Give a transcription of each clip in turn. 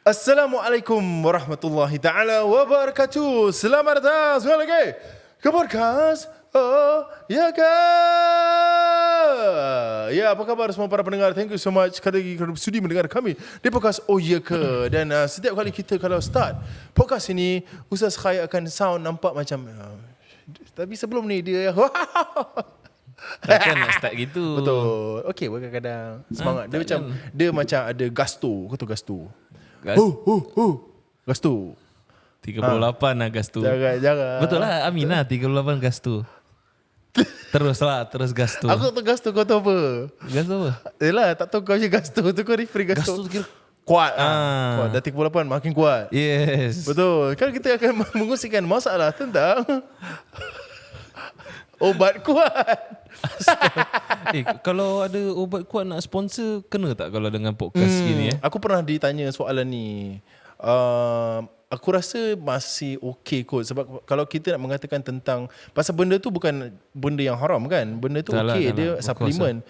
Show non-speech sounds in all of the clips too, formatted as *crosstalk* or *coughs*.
Assalamualaikum warahmatullahi taala wabarakatuh. Selamat datang sekali lagi ke podcast Oh Ya Ke. Ya, apa khabar semua para pendengar? Thank you so much sekali lagi kerana sudi mendengar kami di podcast Oh Ya Ke. Dan uh, setiap kali kita kalau start podcast ini, Ustaz Khai akan sound nampak macam uh, tapi sebelum ni dia *laughs* Takkan nak start gitu. Betul. Okey, kadang-kadang semangat. Dia macam dia macam ada gusto. Kau tahu gusto? Gas, Huh, huh, huh. Gusto. 38 lah gas tu. Jangan, jangan. Betul lah Amin lah 38 gas tu. terus lah Terus gas tu. Aku tahu gusto kau tahu apa? Gas tu apa? Yelah, tak tahu kau je gusto tu kau referee Gas gusto. tu kira kuat. Ah. Ah. Kuat. Dah 38 makin kuat. Yes Betul. Kan kita akan *laughs* mengusirkan masalah tentang *laughs* obat kuat. *laughs* eh, Kalau ada ubat kuat nak sponsor Kena tak kalau dengan podcast hmm. gini eh Aku pernah ditanya soalan ni. Uh, aku rasa masih okey kot sebab kalau kita nak mengatakan tentang pasal benda tu bukan benda yang haram kan. Benda tu lah, okey dia lah. Of suplemen.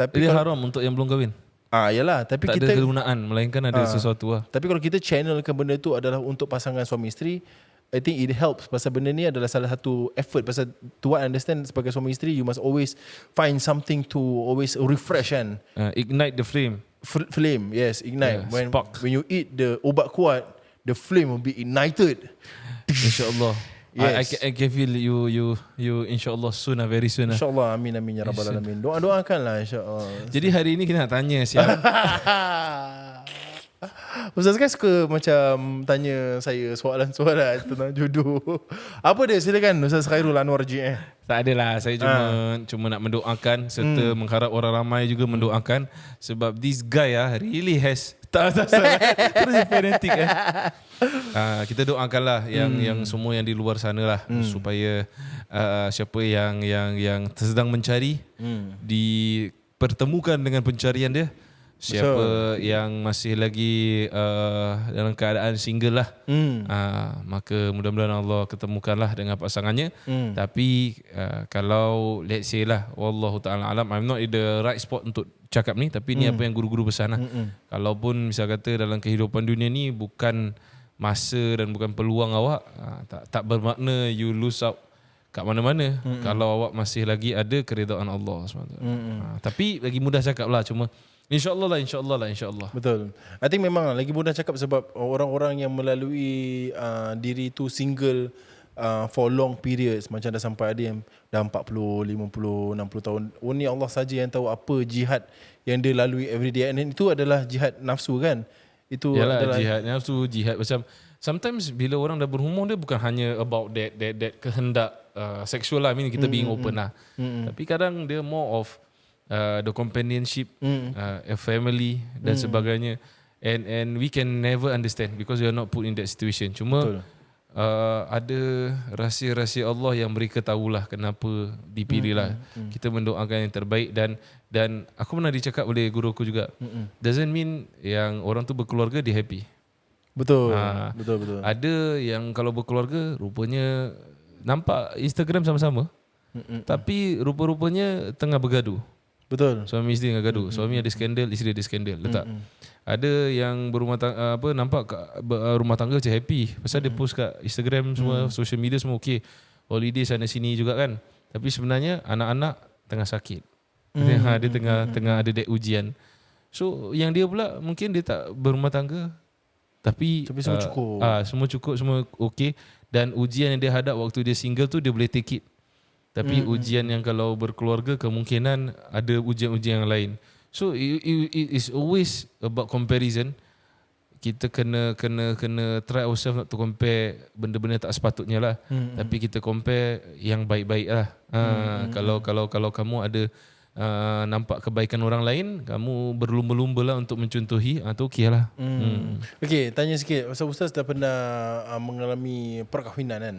Tapi Dia kalau, haram untuk yang belum kahwin ah yalah tapi Tak kita ada kegunaan Melainkan ada sesuatu lah Tapi kalau kita channelkan benda tu adalah untuk pasangan suami isteri, I think it helps pasal benda ni adalah salah satu effort pasal to what I understand sebagai suami isteri you must always find something to always refresh kan. uh, Ignite the flame F- flame, yes, ignite. Yeah, when spark. when you eat the ubat kuat, the flame will be ignited. InsyaAllah I, I, Yes. can, I can feel you you you insyaAllah soon lah very soon lah. InsyaAllah amin amin ya rabbal alamin. Doa-doakanlah insyaAllah. Jadi hari ni kita nak tanya siapa *laughs* Ustaz kan suka macam tanya saya soalan-soalan *laughs* tentang jodoh. Apa dia? Silakan Ustaz Khairul Anwar GM. Tak adalah Saya cuma Cuma nak mendoakan Serta mengharap orang ramai juga mendoakan. Sebab this guy ah Really has *laughs* Tak tak salah Terus dia fanatic eh. Uh, *laughs* Kita doakanlah Yang yang semua yang di luar sana lah. Supaya uh, Siapa yang Yang yang sedang mencari Dipertemukan dengan pencarian dia Siapa yang masih lagi uh, dalam keadaan single lah. Hmm. uh, Maka mudah-mudahan Allah ketemukanlah dengan pasangannya. Hmm. Tapi uh, kalau let's say lah Wallahu ta'ala alam I'm not in the right spot untuk cakap ni Tapi ni apa yang guru-guru pesan lah. Kalaupun misal kata dalam kehidupan dunia ni Bukan masa dan bukan peluang awak uh, tak, tak bermakna you lose out kat mana-mana. Kalau awak masih lagi ada keredaan Allah SWT uh, Tapi lagi mudah cakap lah cuma InsyaAllah lah, insyaAllah lah, insyaAllah Betul. I think memang lagi mudah cakap sebab orang-orang yang melalui uh, diri tu single uh, for long periods macam dah sampai ada yang dah 40, 50, 60 tahun. Only Allah saja yang tahu apa jihad yang dia lalui every day. And itu adalah jihad nafsu kan. Itu Yalah adalah jihad nafsu jihad macam sometimes bila orang dah berhumur dia bukan hanya about that that that kehendak uh, seksual lah I mean kita being open lah tapi kadang dia more of uh, the companionship uh, a family dan sebagainya and and we can never understand because we are not put in that situation cuma Betul. uh, ada rahsia-rahsia Allah yang mereka tahulah kenapa dipilih lah. Kita mendoakan yang terbaik dan dan aku pernah dicakap oleh guru aku juga. Doesn't mean yang orang tu berkeluarga dia happy. betul. Ah. betul betul. Ada yang kalau berkeluarga rupanya nampak Instagram sama-sama. Tapi rupa-rupanya tengah bergaduh. Betul. Suami isteri tengah gaduh. Suami ada skandal, isteri ada skandal. Letak. Ada yang berumah tangga, apa nampak uh, rumah tangga macam happy pasal dia post kat Instagram semua social media semua okey. Holiday sana sini juga kan. Tapi sebenarnya anak-anak tengah sakit. Ha, dia tengah tengah ada dek ujian. So yang dia pula mungkin dia tak berumah tangga tapi Tapi semua ah, cukup. Ah, semua cukup, semua okey dan ujian yang dia hadap waktu dia single tu dia boleh take it. Tapi mm-hmm. ujian yang kalau berkeluarga kemungkinan ada ujian-ujian yang lain. So it, it, it is always about comparison. Kita kena kena kena try ourselves not to compare benda-benda tak sepatutnya lah. Mm-hmm. Tapi kita compare yang baik-baik lah. Ha, mm-hmm. Kalau kalau kalau kamu ada uh, nampak kebaikan orang lain, kamu berlumba-lumba lah untuk mencontohi, ah tu okey lah. Hmm. hmm. Okey, tanya sikit. Pasal Ustaz dah pernah uh, mengalami perkahwinan kan?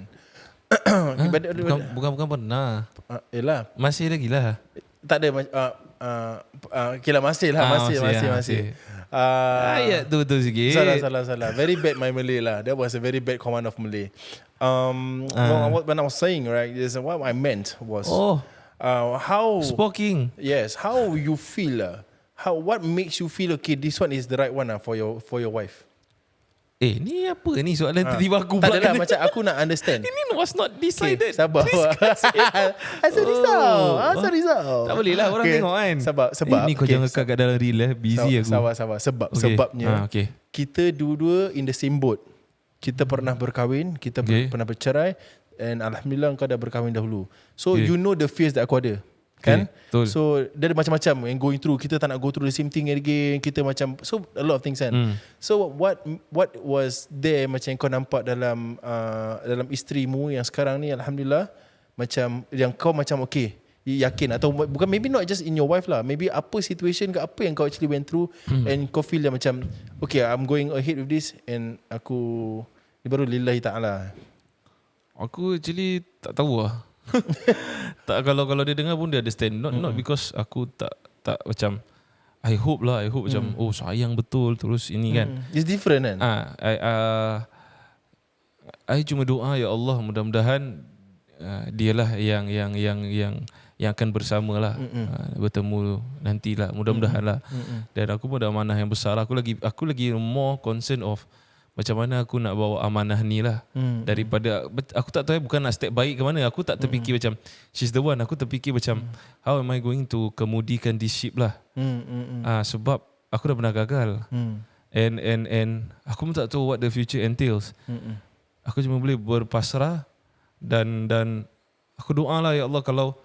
*coughs* Ibadat- Bukan, bukan bukan pernah. Uh, yelah, Masih lagi lah. tak ada uh, uh, uh, okay lah masih lah Ah, masih masih, masih ah, masih. masih. Uh, Ayat tu tu sikit. Salah salah salah. Very bad my Malay lah. That was a very bad command of Malay. Um, Ah. well, what, when I was saying right, is what I meant was Oh, uh, how spoking. yes how you feel uh, how what makes you feel okay this one is the right one uh, for your for your wife. Eh ni apa ni soalan Ah. tiba-tiba aku Tak pula adalah macam aku nak understand. *laughs* Ini was not Okay, decided sabar. Asal risau. *laughs* Asal risau. Oh. Tak boleh lah orang Okay, tengok kan Sebab sebab eh, Ni kau okay, jangan kat kat dalam reel eh Busy aku Sabar sabar sebab Okay. sebabnya ah, okay. kita dua-dua in the same boat. Kita pernah berkahwin, kita Okay. pernah bercerai and alhamdulillah kau dah berkahwin dahulu. So Okay. you know the fears that aku ada. Kan? Okay, betul. So dia ada macam-macam yang going through. Kita tak nak go through the same thing again. Kita macam so a lot of things kan. Hmm. So what what was there macam yang kau nampak dalam uh, dalam isterimu yang sekarang ni alhamdulillah macam yang kau macam okay yakin atau bukan maybe not just in your wife lah maybe apa situation ke apa yang kau actually went through hmm. and kau feel yang macam okay I'm going ahead with this and aku ni baru lillahi ta'ala Aku actually tak tahu lah *laughs* tak kalau kalau dia dengar pun dia understand. Not not because aku tak tak macam I hope lah I hope macam oh sayang betul terus ini kan. Hmm. it's different kan? Ah, I, uh, I cuma doa ya Allah mudah-mudahan uh, dialah yang yang yang yang yang akan bersama lah. Uh, bertemu nantilah mudah-mudahan lah. Dan aku pun ada amanah yang besar lah. aku lagi aku lagi more concern of macam mana aku nak bawa amanah ni lah. Hmm. daripada aku tak tahu eh, bukan nak step baik ke mana. Aku tak terfikir macam she's the one. Aku terfikir macam how am I going to kemudikan this ship lah? Hmm, hmm, hmm, ah sebab aku dah pernah gagal. Hmm, and and and aku pun tak tahu what the future entails. Hmm, hmm. aku cuma boleh berpasrah dan dan aku doa lah ya Allah kalau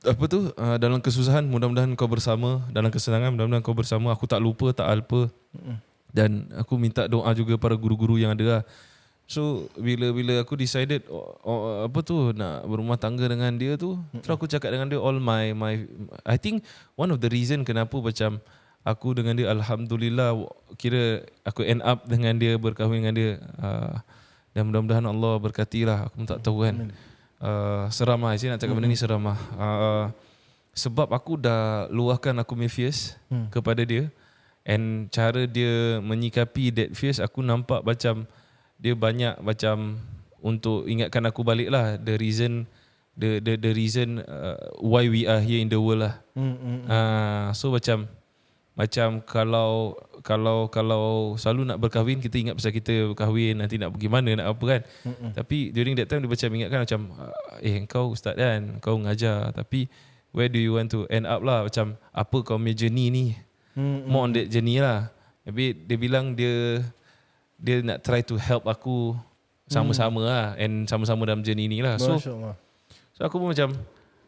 apa tu uh, dalam kesusahan mudah-mudahan kau bersama. Dalam kesenangan mudah-mudahan kau bersama. Aku tak lupa tak alpa dan aku minta doa juga para guru-guru yang ada lah. so bila bila aku decided oh, oh, apa tu nak berumah tangga dengan dia tu terus aku cakap dengan dia all my my I think one of the reason kenapa macam aku dengan dia alhamdulillah kira aku end up dengan dia berkahwin dengan dia uh, dan mudah-mudahan Allah berkati lah aku pun tak tahu kan. Uh, seram lah saya nak cakap benda ni seram lah uh, sebab aku dah luahkan aku punya fears Hmm. kepada dia and cara dia menyikapi that fears aku nampak macam dia banyak macam untuk ingatkan aku balik lah the reason the the the reason uh, why we are here in the world lah Hmm, hmm, Ah, so macam macam kalau kalau kalau selalu nak berkahwin kita ingat pasal kita berkahwin nanti nak pergi mana nak apa kan. Mm-mm. Tapi during that time dia macam ingatkan macam eh kau ustaz kan, kau ngajar tapi where do you want to end up lah macam apa kau punya journey ni. Hmm, More on that journey lah. Tapi dia bilang dia dia nak try to help aku sama-sama lah and sama-sama dalam journey ni lah. So Masya. So aku pun macam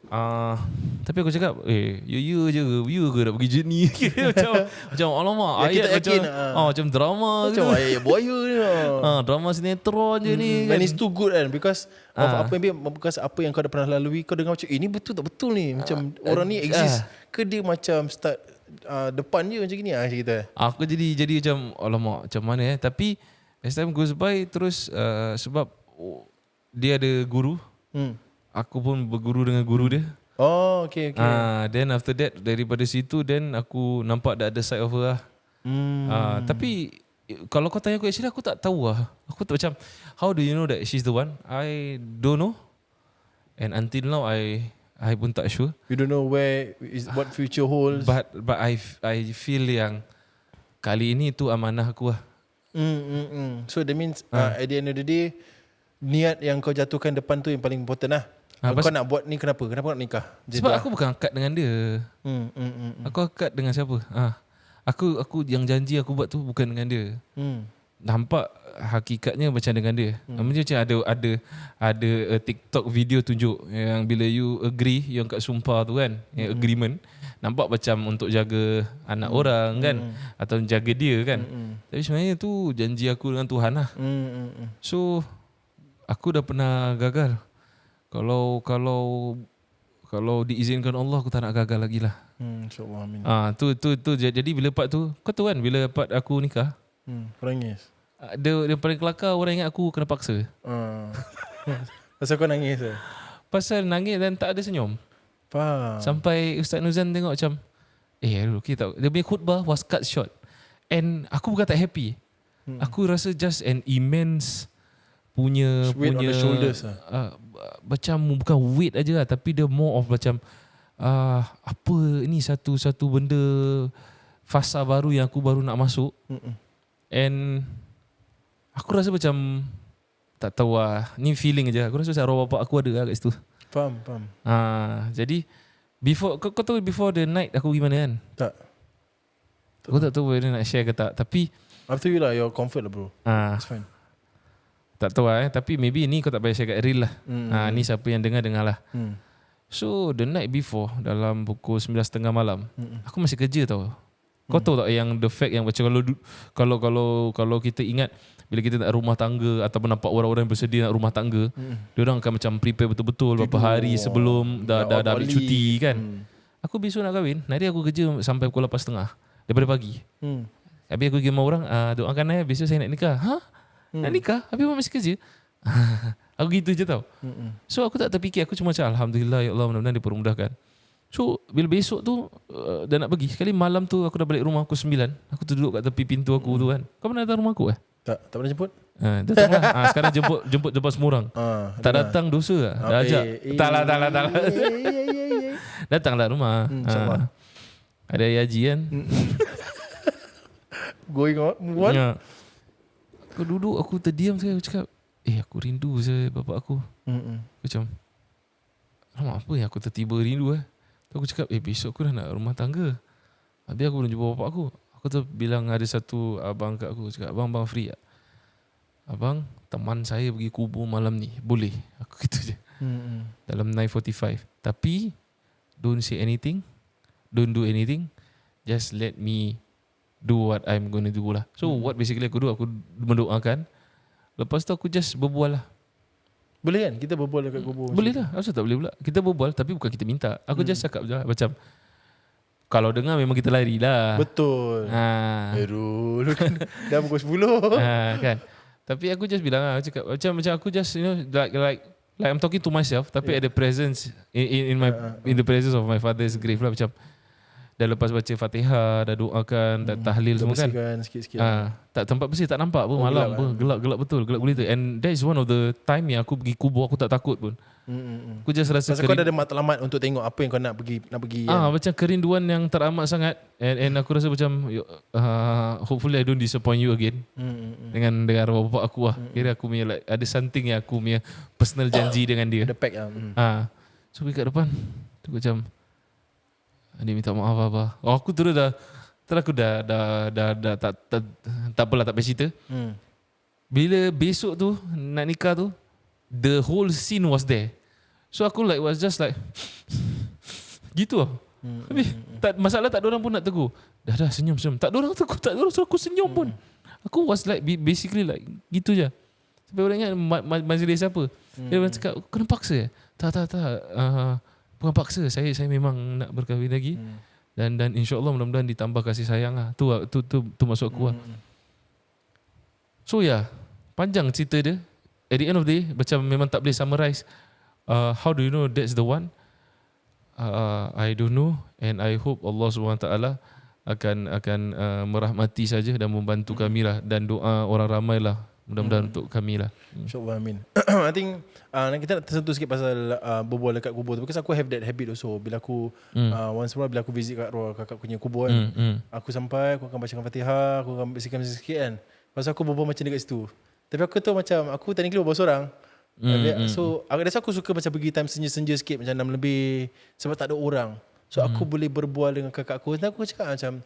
ah tapi aku cakap eh ya ya je ke ya ke nak pergi journey *laughs* macam macam alamak Ya, ayat macam yakin, ah macam drama Macam gitu. ayat buaya ni. *laughs* Ah drama sinetron je ni Hmm, kan. And it's too good kan Because of Ah. apa yang Because apa yang kau dah pernah lalui Kau dengar macam Eh ni betul tak betul ni Macam orang ni exist Ke dia macam Start uh, Depan je macam ni ah, kita Aku jadi jadi macam alamak macam mana eh tapi as time goes by terus uh, sebab oh, dia ada guru hmm. aku pun berguru dengan guru dia. Oh okay, okay. Ah then after that daripada situ then aku nampak the other side of her lah. Hmm. Ah, tapi kalau kau tanya aku actually aku tak tahu lah. Aku tak macam how do you know that she's the one? I don't know. And until now I I pun tak sure. You don't know where is What future holds But but I I feel yang kali ini tu amanah aku lah. mm, mm, mm. So that means Ah. uh, At the end of the day Niat yang kau jatuhkan depan tu Yang paling important lah Ah, Kau nak buat ni kenapa Kenapa nak nikah Sebab aku bukan akad dengan dia. hmm, hmm, hmm, hmm. Aku akad dengan siapa? Ah. Aku aku yang janji aku buat tu bukan dengan dia. Hmm. Nampak hakikatnya macam dengan dia. Hmm. Macam macam ada ada ada uh, TikTok video tunjuk yang bila you agree yang kat sumpah tu kan, yang agreement nampak macam untuk jaga anak orang kan atau jaga dia kan. Hmm. Tapi sebenarnya tu janji aku dengan Tuhan lah. Hmm, hmm, hmm. So aku dah pernah gagal. Kalau kalau kalau diizinkan Allah aku tak nak gagal lagi lah. Hmm, InsyaAllah amin Ah tu tu tu jadi bila part tu kau tahu kan bila part aku nikah hmm, Perangis ah, dia dia paling kelakar orang ingat aku kena paksa. Ah. *laughs* Pasal kau nangis ke? Pasal nangis dan tak ada senyum. Faham. Sampai Ustaz Nuzan tengok macam eh kita tahu. Dia punya khutbah was cut short. And aku bukan tak happy. Hmm. Aku rasa just an immense punya Weight on punya the shoulders lah. uh, macam bukan weight aja lah tapi dia more of macam uh, apa ni satu satu benda fasa baru yang aku baru nak masuk Mm-mm. And Aku rasa macam tak tahu lah. Ni feeling je. Aku rasa macam arwah bapak aku ada lah kat situ. Faham, faham. Ah, jadi before kau, kau tahu before the night aku pergi mana kan? Tak. Aku tak tahu whether nak share ke tak. Tapi Up to you lah, your comfort lah bro. ah, It's fine. tak tahu lah eh. Tapi maybe ni kau tak payah share kat real lah. Hmm. Ah, ni siapa yang dengar dengar lah. Hmm. So the night before dalam pukul 9.30 malam Hmm. aku masih kerja tau. Kau tahu tak yang the fact yang macam kalau kalau kalau kalau kita ingat bila kita nak rumah tangga ataupun nampak orang-orang yang bersedia nak rumah tangga, Hmm. dia orang akan macam prepare betul-betul beberapa hari sebelum dah dah, dah ambil cuti kan. Hmm. Aku besok nak kahwin, hari aku kerja sampai pukul 8.30 daripada pagi. Hmm. Habis aku pergi rumah orang, ah, doakan eh besok saya nak nikah. Ha? Hmm. Nak nikah? Habis abang masih kerja? *laughs* aku gitu je tau. Hmm. So aku tak terfikir, aku cuma macam Alhamdulillah ya Allah mudah-mudahan dipermudahkan. So bila besok tu uh, dah nak pergi, sekali malam tu aku dah balik rumah aku 9. Aku tu duduk kat tepi pintu aku tu kan. Kau pernah datang rumah aku eh? Tak, tak pernah jemput? Ha, datanglah. ha, sekarang jemput jemput jemput semua orang. Ah, Tak datang dosa lah. Dah Ah, ajak. eh, eh, Tak lah, tak lah, tak lah. eh. Datanglah rumah. Hmm, Ha. Ada Yaji kan. *laughs* Going on, move on. Ya. Aku duduk, aku terdiam saya. Aku cakap, eh aku rindu saya bapak aku. Hmm. Aku macam, Alamak apa yang aku tertiba rindu eh. Tu aku cakap, eh besok aku dah nak rumah tangga. Habis aku belum jumpa bapak aku. Aku tu bilang ada satu abang kat aku. Cakap, abang, abang free tak? Abang, teman saya pergi kubur malam ni. Boleh? *laughs* Aku gitu je. Hmm. Dalam 9.45. Tapi, don't say anything. Don't do anything. Just let me do what I'm going to do lah. So, Hmm. what basically aku do, aku mendoakan. Lepas tu aku just berbual lah. Boleh kan? Kita berbual dekat kubur. Boleh lah Asal tak boleh pula Kita berbual Tapi bukan kita minta Aku Hmm. just cakap je lah, Macam Kalau dengar memang kita lari lah Betul. ha, Aduh, lu kan dah pukul 10. *laughs* ha, kan Tapi aku just bilang lah Aku cakap Macam macam aku just You know Like like Like I'm talking to myself Tapi Yeah. at the presence in, in, in my Ah, ah, In the presence of my father's grave lah Macam Dah lepas baca fatihah Dah doakan Dah tahlil semua kan sikit-sikit. Ah, tak tempat bersih tak nampak pun Oh, malam gelap pun kan? gelap gelap betul gelap gulita and that is one of the time yang aku pergi kubur aku tak takut pun Hmm, hmm, hmm. aku just rasa Pasal kau dah ada matlamat untuk tengok apa yang kau nak pergi nak pergi kan. Ah macam kerinduan yang teramat sangat and, and aku rasa macam uh, hopefully I don't disappoint you again Hmm, hmm, hmm. dengan dengan arwah bapak aku lah. Kira aku punya like ada something yang aku punya personal janji dengan dia. Ada pack lah. Hmm. Ah. So pergi kat depan tu macam Adik minta maaf apa. Oh aku terus dah terus aku dah dah dah, dah tak, tak tak apalah tak payah cerita. Hmm. Bila besok tu nak nikah tu the whole scene was there. So aku like was just like *laughs* gitu lah. Hmm. Habis tak masalah tak ada orang pun nak tegur. Dah dah senyum senyum. Tak ada orang tegur, tak ada orang suruh aku senyum pun. Aku was like ba- basically like gitu je. Sampai orang ingat ma- ma- majlis apa. Dia orang cakap kena paksa ya? Tak tak tak. Uh, bukan paksa. Saya saya memang nak berkahwin lagi Hmm. dan dan insyaallah mudah-mudahan ditambah kasih sayang lah. Tu tu tu tu masuk aku lah. Hmm. So yeah, panjang cerita dia. At the end of the day, macam memang tak boleh summarize. Uh, how do you know that's the one? Uh, I don't know and I hope Allah SWT akan akan uh, merahmati saja dan membantu kami lah dan doa orang ramai lah mudah-mudahan untuk kami lah. InsyaAllah amin *clears throat* I think uh, Kita nak tersentuh sikit pasal uh, Berbual dekat kubur tu Because aku have that habit also Bila aku Hmm. uh, Once while Bila aku visit kat ruang kakak punya kubur kan Hmm, hmm. Aku sampai Aku akan bacakan fatihah Aku akan bersihkan sikit kan tu aku berbual macam dekat situ Tapi aku tahu macam Aku technically berbual seorang Hmm, Habis- hmm. So aku, that's why aku suka macam pergi time senja-senja sikit Macam 6 lebih Sebab tak ada orang So aku Hmm. boleh berbual dengan kakak aku Dan aku cakap macam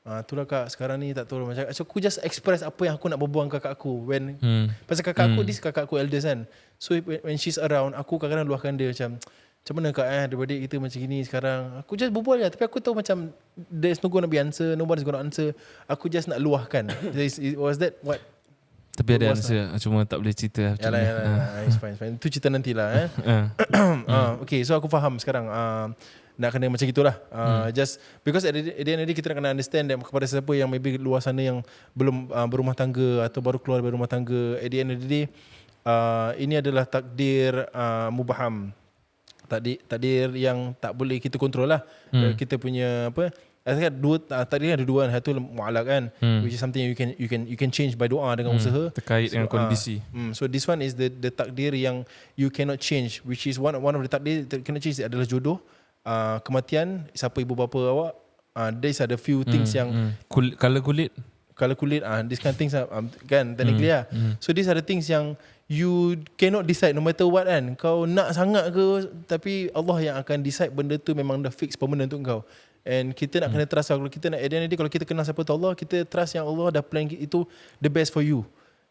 Ah, tu lah kak sekarang ni tak tahu macam so aku just express apa yang aku nak berbual dengan kakak aku when Hmm. Pasal kakak aku, Hmm. this kakak aku eldest kan. So when she's around, aku kadang-kadang luahkan dia macam, macam mana kak eh, adik-adik kita macam gini sekarang. Aku just berbual je. Tapi aku tahu macam, there's no gonna be answer, nobody's gonna answer. Aku just nak luahkan. *coughs* Is- Was that what? Tapi ada answer cuma tak boleh cerita lah Yalah, yalah, yalah. It's fine, it's fine. Itu cerita nantilah eh. *coughs* *coughs* Ah, okay, so aku faham sekarang. Uh, nak kena macam gitulah. Uh, Just because at the, at the end of the day kita nak kena understand that kepada siapa yang maybe luar sana yang belum uh, berumah tangga atau baru keluar dari rumah tangga, at the end of the day uh, ini adalah takdir uh, mubaham. Takdir takdir yang tak boleh kita kontrol lah. Hmm. Hmm. Kita punya apa? Saya dua uh, takdir ada dua kan. Satu mualak kan, Hmm. which is something you can you can you can change by doa dengan usaha. Terkait dengan ah, kondisi. mm, so this one is the the takdir yang you cannot change, which is one one of the takdir that cannot change adalah jodoh, uh, kematian, siapa ibu bapa awak. Uh, these are the few things yang hmm. Kul- color kulit color kulit ah this kind of things ah, um, kan technically lah. So these are the things yang you cannot decide no matter what kan. Kau nak sangat ke tapi Allah yang akan decide benda tu memang dah fix permanent untuk kau. And kita nak kena trust. Kalau kita nak at the end of the day, kalau kita kenal siapa tu Allah, kita trust yang Allah dah plan itu the best for you.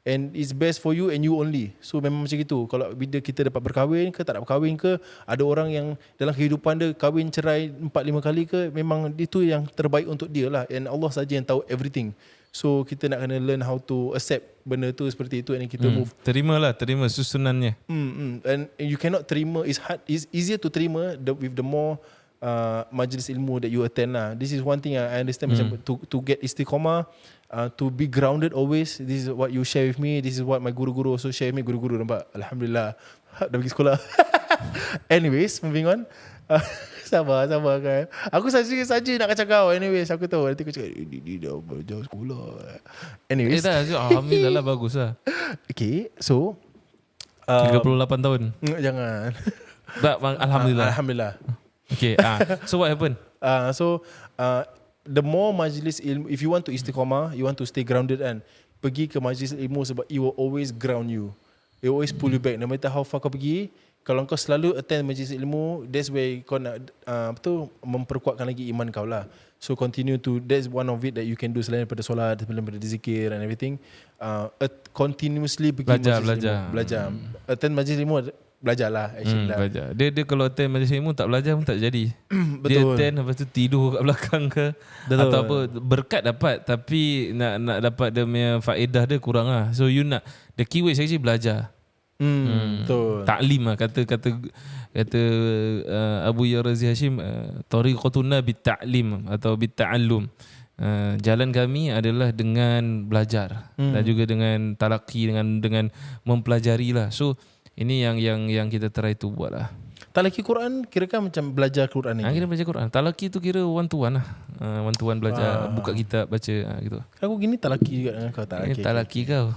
And it's best for you and you only. So memang macam gitu. Kalau bila kita dapat berkahwin ke tak nak berkahwin ke, ada orang yang dalam kehidupan dia kahwin cerai 4 5 kali ke, memang itu yang terbaik untuk dia lah. And Allah saja yang tahu everything. So kita nak kena learn how to accept benda tu seperti itu and kita Hmm. move. Terimalah, terima susunannya. Hmm, hmm. And you cannot terima. It's hard. It's easier to terima the, with the more uh, majlis ilmu that you attend lah. This is one thing I understand. Macam to to get istiqomah, uh, to be grounded always. This is what you share with me. This is what my guru-guru also share with me. Guru-guru nampak. Alhamdulillah. Dah pergi sekolah. *laughs* Anyways, moving on. Uh, *laughs* sabar, sabar kan. Aku saja saja nak kacau kau. Anyways, aku tahu. Nanti aku cakap, eh, dia, dia dah belajar sekolah. Eh Anyways, dah, Alhamdulillah lah *laughs* bagus lah. okay. So, uh, 38 tahun. jangan. Tak, Alhamdulillah. Alhamdulillah. Okay, ah. so what happened? Uh, so uh, the more majlis ilmu, if you want to istiqamah, you want to stay grounded kan, pergi ke majlis ilmu sebab it will always ground you. It will always pull you back. No matter how far kau pergi, kalau kau selalu attend majlis ilmu, that's where kau nak uh, apa tu memperkuatkan lagi iman kau lah. So continue to that's one of it that you can do selain daripada solat, selain daripada zikir and everything. Uh, at- continuously pergi Belajar, majlis belajar. ilmu, belajar. Attend majlis ilmu belajar lah actually Hmm, lah. belajar. Dia dia kalau attend majlis ilmu tak belajar pun tak jadi. *clears throat* Dia Betul. attend lepas tu tidur kat belakang ke Betul. atau apa berkat dapat tapi nak nak dapat dia punya faedah dia kurang lah. So you nak the keyword actually belajar. Hmm, betul. Taklim lah kata kata kata uh, Abu Ya Razi Hashim uh, tariqatuna bit ta'lim atau bit ta'allum. Uh, jalan kami adalah dengan belajar Hmm. dan juga dengan talaki dengan dengan mempelajari lah. So ini yang yang yang kita try tu buat lah. Talaki Quran kira kan macam belajar Quran ni. Ha, kita belajar Quran. Talaki tu kira one to one lah. Uh, one to one belajar, buka kitab, baca ha, gitu. Aku gini talaki juga dengan kau tak Okay, okay, talaki kau.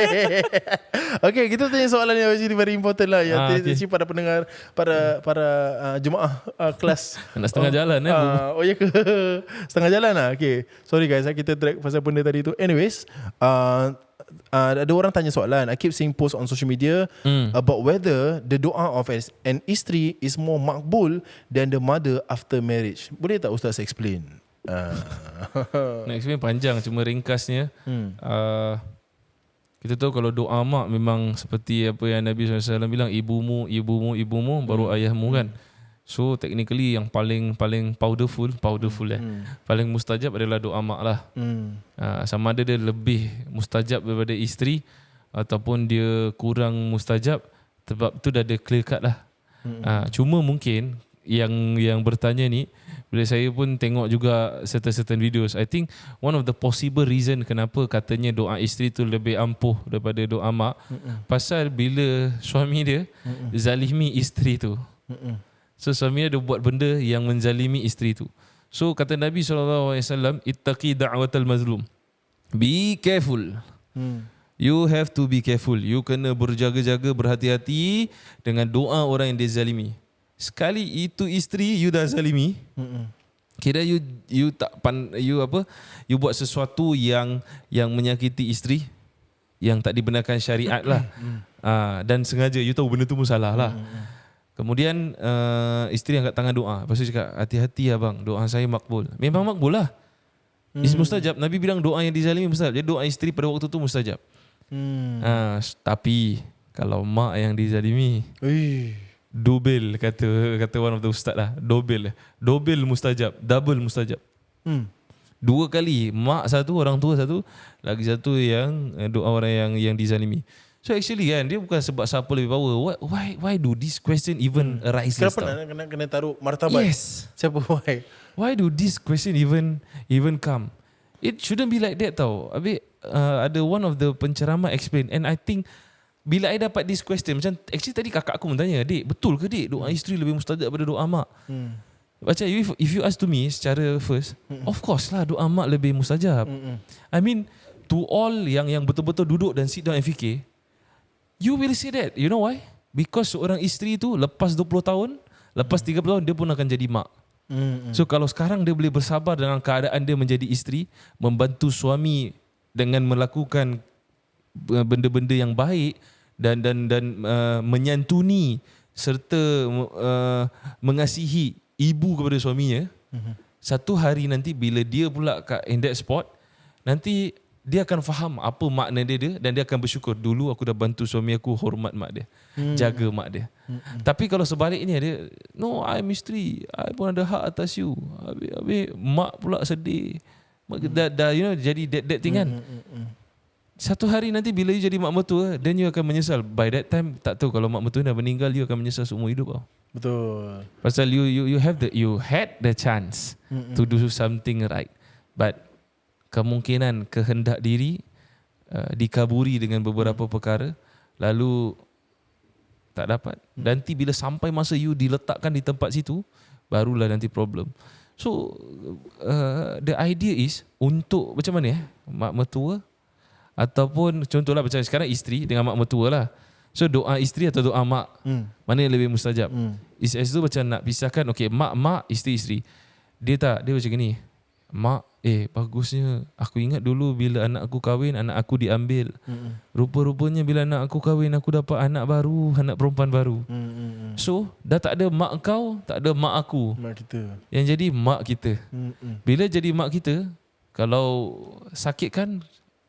*laughs* okay, kita tanya soalan yang actually very important lah. Yang Ah, ah, okay. pada pendengar, para para uh, jemaah uh, kelas. *laughs* Nak setengah jalan eh. Uh, oh ya ke? *laughs* Setengah jalan lah. Okay. Sorry guys, ah, kita drag pasal benda tadi tu. Anyways, uh, uh, ada orang tanya soalan. I keep seeing post on social media Hmm. about whether the doa of an isteri is more makbul than the mother after marriage. Boleh tak Ustaz explain? Uh, *laughs* Nak explain panjang cuma ringkasnya. hmm. Uh, kita tahu kalau doa mak memang seperti apa yang Nabi SAW bilang ibumu, ibumu, ibumu baru ayahmu kan. So technically yang paling paling powerful, powerful eh. Hmm. Paling mustajab adalah doa mak lah. Hmm. Uh, sama ada dia lebih mustajab daripada isteri ataupun dia kurang mustajab sebab tu dah ada clear cut lah. Hmm. Uh, cuma mungkin yang yang bertanya ni bila saya pun tengok juga certain-certain videos I think one of the possible reason kenapa katanya doa isteri tu lebih ampuh daripada doa mak Mm-mm. pasal bila suami dia Mm-mm. zalimi isteri tu Mm-mm. So suami dia buat benda yang menzalimi isteri tu. So kata Nabi SAW, ittaqi da'watal mazlum. Be careful. Hmm. You have to be careful. You kena berjaga-jaga, berhati-hati dengan doa orang yang dia zalimi. Sekali itu isteri you dah zalimi, Mm-mm. kira you you tak pan you apa? You buat sesuatu yang yang menyakiti isteri yang tak dibenarkan syariat lah. Ah dan sengaja you tahu benda tu pun salah lah. Kemudian uh, isteri angkat tangan doa. Lepas tu cakap, hati-hati abang, doa saya makbul. Memang makbul lah. Hmm. Is mustajab. Nabi bilang doa yang dizalimi mustajab. Jadi doa isteri pada waktu tu mustajab. Hmm. Ha, tapi kalau mak yang dizalimi, Ui. double kata kata one of the ustaz lah. Double. Double mustajab. Double mustajab. Hmm. Dua kali. Mak satu, orang tua satu. Lagi satu yang eh, doa orang yang yang dizalimi. So actually kan dia bukan sebab siapa lebih power. Why why why do this question even arises? Kenapa tau? nak kena, kena taruh martabat? Yes. Siapa *laughs* why? Why do this question even even come? It shouldn't be like that tau. Habis uh, ada one of the penceramah explain and I think bila I dapat this question macam actually tadi kakak aku bertanya, "Dik, betul ke dik doa isteri lebih mustajab daripada doa mak?" Hmm. Macam if, if you ask to me secara first, of course lah doa mak lebih mustajab. Mm-mm. I mean to all yang yang betul-betul duduk dan sit down and fikir, you will say that. You know why? Because seorang isteri tu lepas 20 tahun, lepas 30 tahun dia pun akan jadi mak. So kalau sekarang dia boleh bersabar dengan keadaan dia menjadi isteri, membantu suami dengan melakukan uh, benda-benda yang baik dan dan dan uh, menyantuni serta uh, mengasihi ibu kepada suaminya. Mhm. Satu hari nanti bila dia pula kat in that spot, nanti dia akan faham apa makna dia, dia dan dia akan bersyukur dulu aku dah bantu suami aku hormat mak dia, Hmm. jaga mak dia. Tapi kalau sebaliknya dia no I'm isteri, I pun ada hak atas you. Habis, habis mak pula sedih. Mak dah, dah you know jadi that, that thing kan. Hmm, hmm, hmm. Satu hari nanti bila you jadi mak mertua then you akan menyesal. By that time tak tahu kalau mak mertua dah meninggal you akan menyesal seumur hidup tau. Betul. Pasal you you you have the you had the chance Hmm, to do something right. But kemungkinan kehendak diri uh, dikaburi dengan beberapa perkara lalu tak dapat. Nanti bila sampai masa you diletakkan di tempat situ barulah nanti problem. So uh, the idea is untuk macam mana eh mak mertua ataupun contohlah macam sekarang isteri dengan mak mertua lah. So doa isteri atau doa mak Hmm. mana yang lebih mustajab? Hmm. It's as though macam nak pisahkan Okay mak mak isteri isteri Dia tak Dia macam gini Mak eh bagusnya Aku ingat dulu bila anak aku kahwin Anak aku diambil Hmm. Rupa-rupanya bila anak aku kahwin Aku dapat anak baru Anak perempuan baru Hmm. Hmm. So dah tak ada mak kau Tak ada mak aku Mak kita. Yang jadi mak kita Hmm. Hmm. Bila jadi mak kita Kalau sakit kan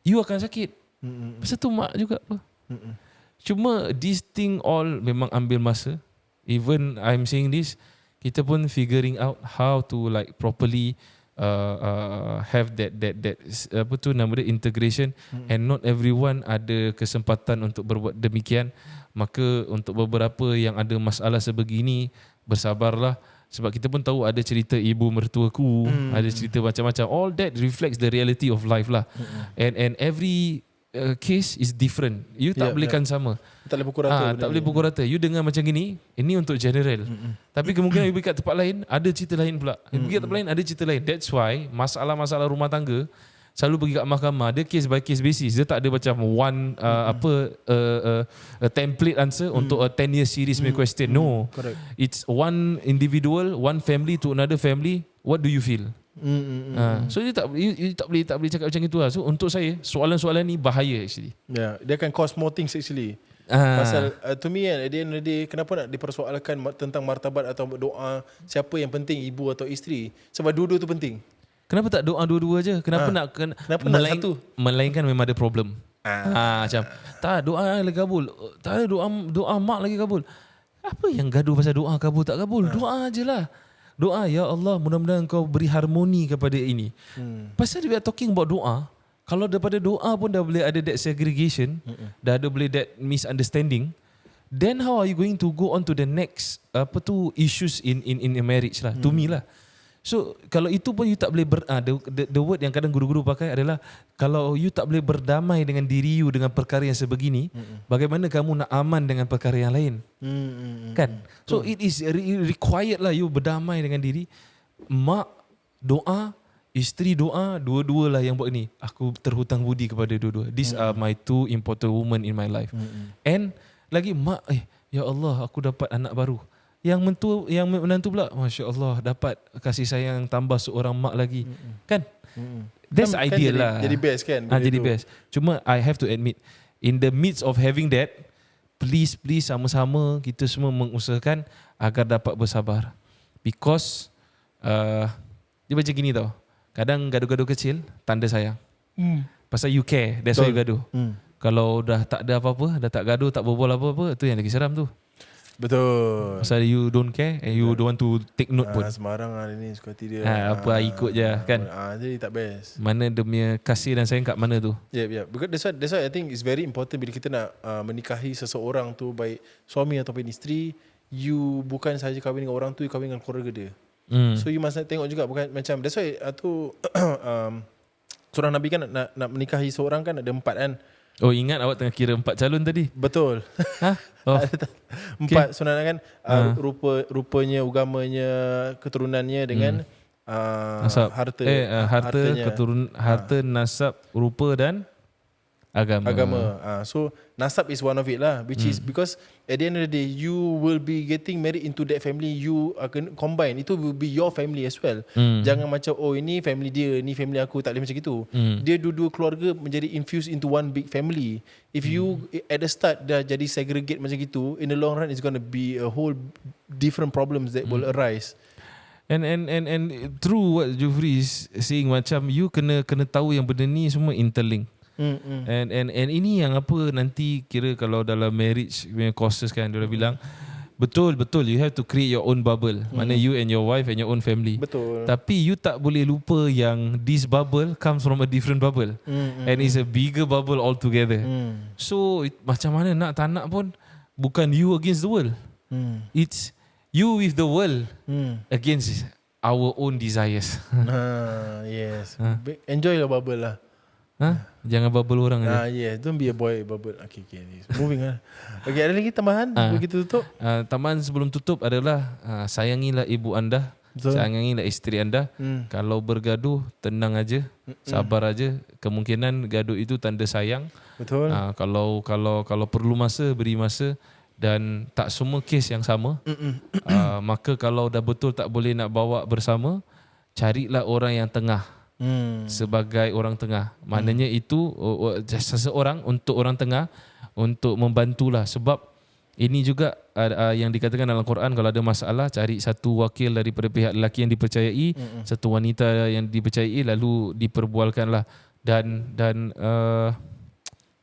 You akan sakit Hmm. Pasal tu mak juga apa hmm. Cuma this thing all memang ambil masa. Even I'm saying this, kita pun figuring out how to like properly uh, uh, have that that that apa tu nama dia integration Hmm. and not everyone ada kesempatan untuk berbuat demikian. Maka untuk beberapa yang ada masalah sebegini bersabarlah sebab kita pun tahu ada cerita ibu mertuaku, Hmm. ada cerita macam-macam. All that reflects the reality of life lah. Hmm. And and every uh, case is different. You tak Yeah, boleh yeah. kan sama. Tak boleh pukul rata. Ah, benda tak boleh pukul rata. You dengar macam gini, ini untuk general. Hmm. Tapi kemungkinan you pergi kat tempat lain, ada cerita lain pula. You pergi kat tempat lain, ada cerita lain. That's why masalah-masalah rumah tangga selalu pergi kat mahkamah. Dia case by case basis. Dia tak ada macam one uh, apa uh, uh, a template answer untuk a 10 year series punya question. No. Correct. It's one individual, one family to another family. What do you feel? Hmm. Ah, so you tak you, you tak boleh tak boleh cakap macam itu lah. So untuk saya soalan-soalan ni bahaya actually. Yeah, dia akan cause more things actually. Ah. Pasal uh, to me kan, at the end of the day, kenapa nak dipersoalkan tentang martabat atau doa siapa yang penting, ibu atau isteri? Sebab dua-dua tu penting. Kenapa tak doa dua-dua je? Kenapa Ah. nak kena, Kenapa nak satu? Melainkan memang ada problem. Ah. Ah. macam tak doa lagi kabul. Tak ada doa doa mak lagi kabul. Apa yang gaduh pasal doa kabul tak kabul? Doa je lah. Doa ya Allah mudah-mudahan kau beri harmoni kepada ini. Hmm. Pasal we are talking about doa. Kalau daripada doa pun dah boleh ada that segregation, dah ada boleh that misunderstanding, then how are you going to go on to the next apa tu issues in in in a marriage lah to me lah. So kalau itu pun you tak boleh ber, uh, the, the, the word yang kadang guru-guru pakai adalah kalau you tak boleh berdamai dengan diri you dengan perkara yang sebegini, bagaimana kamu nak aman dengan perkara yang lain? Hmm. Hmm. Kan? So it is re- required lah you berdamai dengan diri. Mak doa, isteri doa, dua-dua lah yang buat ni. Aku terhutang budi kepada dua-dua. These are my two important women in my life. Hmm. And lagi mak eh ya Allah aku dapat anak baru. Yang mentu yang menantu pula masya-Allah dapat kasih sayang tambah seorang mak lagi. Kan? Hmm. That's Kan- kan ideal jadi- lah. Jadi best kan? Ah benda jadi tu. best. Cuma I have to admit in the midst of having that please please sama-sama kita semua mengusahakan agar dapat bersabar. Because uh, dia macam gini tau. Kadang gaduh-gaduh kecil tanda sayang. Hmm. Pasal you care, that's why you gaduh. Hmm. Kalau dah tak ada apa-apa, dah tak gaduh, tak berbual apa-apa, tu yang lagi seram tu. Betul. Pasal you don't care and you don't want to take note pun. Ah, sembarang hari ni suka hati dia. Ah, apa, ikut je, kan? Ah, jadi tak best. Mana dia punya kasih dan sayang kat mana tu? Yeah, yeah. Because that's why, that's why I think it's very important bila kita nak uh, menikahi seseorang tu baik suami ataupun isteri, you bukan sahaja kahwin dengan orang tu, you kahwin dengan keluarga dia. Hmm. So you must tengok juga bukan macam that's why uh, tu *clears throat* um, seorang nabi kan nak, nak, nak menikahi seorang kan ada empat kan. Oh ingat awak tengah kira empat calon tadi? Betul. Ha? *laughs* Oh. empat sunat kan uh, Ah. rupa rupanya agamanya keturunannya dengan uh, Nasab. harta Eh, uh, harta, hartanya. keturun, harta, nasab, rupa dan agama. agama. Uh, so nasab is one of it lah, which Hmm. is because at the end of the day you will be getting married into that family. You akan combine. Itu will be your family as well. Hmm. Jangan macam oh ini family dia, ni family aku tak boleh macam itu. Hmm. Dia dua-dua keluarga menjadi infused into one big family. If you Hmm. at the start dah jadi segregate macam gitu, in the long run it's going to be a whole different problems that Hmm. will arise. And and and and through what Jufri is saying macam you kena kena tahu yang benda ni semua interlink. Hmm. hmm. And and and ini yang apa nanti kira kalau dalam marriage punya courses kan dia bilang betul betul you have to create your own bubble. Mana you and your wife and your own family. Betul. Tapi you tak boleh lupa yang this bubble comes from a different bubble Hmm. and it's a bigger bubble altogether. Hmm. So it, macam mana nak tak nak pun bukan you against the world. Hmm. It's you with the world Hmm. against our own desires. *laughs* ha, yes. Be- Enjoy your bubble lah. Ha? Jangan bubble orang aja. Ah yes, don't be a boy bubble. Okay, okay. Moving on. *laughs* Okay, ada lagi tambahan? Ah. Begitu tutup. Uh, taman sebelum tutup adalah uh, sayangilah ibu anda, Betul. sayangilah isteri anda. Hmm. Kalau bergaduh tenang aja, sabar aja. Kemungkinan gaduh itu tanda sayang. Betul. Uh, kalau kalau kalau perlu masa beri masa dan tak semua kes yang sama. Uh, maka kalau dah betul tak boleh nak bawa bersama, carilah orang yang tengah. Hmm. sebagai orang tengah. Maknanya itu oh, oh, seseorang untuk orang tengah untuk membantulah sebab ini juga uh, uh, yang dikatakan dalam Quran kalau ada masalah cari satu wakil daripada pihak lelaki yang dipercayai, mm satu wanita yang dipercayai lalu diperbualkanlah dan dan uh,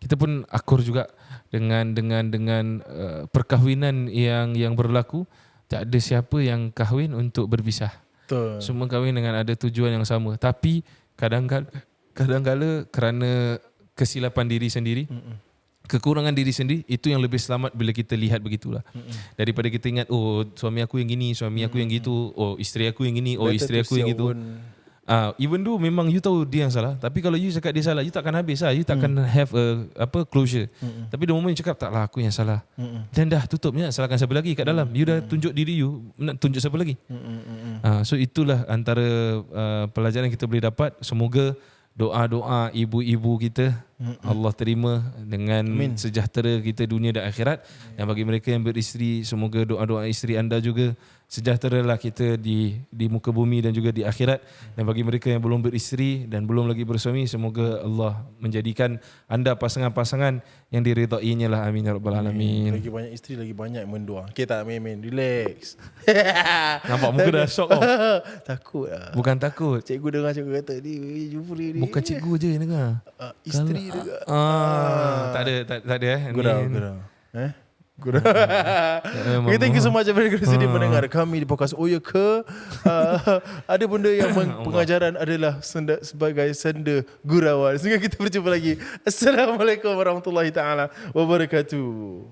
kita pun akur juga dengan dengan dengan uh, perkahwinan yang yang berlaku tak ada siapa yang kahwin untuk berpisah. Betul. Semua kahwin dengan ada tujuan yang sama. Tapi kadang-kadang kadang-kala kerana kesilapan diri sendiri, kekurangan diri sendiri itu yang lebih selamat bila kita lihat begitulah. Daripada kita ingat oh suami aku yang gini, suami aku yang gitu, oh isteri aku yang gini, oh Better isteri aku yang gitu. own- Ah, even though memang you tahu dia yang salah, tapi kalau you cakap dia salah, you takkan habis lah. You takkan have a apa closure. Tapi the moment you cakap taklah aku yang salah. Mm-mm. Dan dah tutup ni nak salahkan siapa lagi kat dalam. You dah tunjuk diri you, nak tunjuk siapa lagi? Mm-mm, mm-mm. Uh, so itulah antara uh, pelajaran kita boleh dapat. Semoga doa-doa ibu-ibu kita Allah terima dengan Amin. sejahtera kita dunia dan akhirat. Dan bagi mereka yang beristeri, semoga doa-doa isteri anda juga sejahteralah kita di di muka bumi dan juga di akhirat. Dan bagi mereka yang belum beristeri dan belum lagi bersuami, semoga Allah menjadikan anda pasangan-pasangan yang diridainya lah. Amin ya rabbal alamin. Lagi banyak isteri lagi banyak mendua. Okay tak main main relax. *laughs* Nampak muka dah shock oh. *laughs* Takut lah. Bukan takut. Cikgu dengar cikgu kata ni Jufri ni. Bukan cikgu je yang dengar. Uh, isteri juga. Ah, tak ada tak, tak ada eh. Gurau, Ni- gurau. Eh? Gurau. *laughs* memang- okay, thank you so much Abang kerana sedia mendengar kami di podcast Oh Ya Ke uh, *laughs* Ada benda yang meng- pengajaran adalah senda, sebagai senda gurauan Sehingga kita berjumpa lagi Assalamualaikum warahmatullahi taala wabarakatuh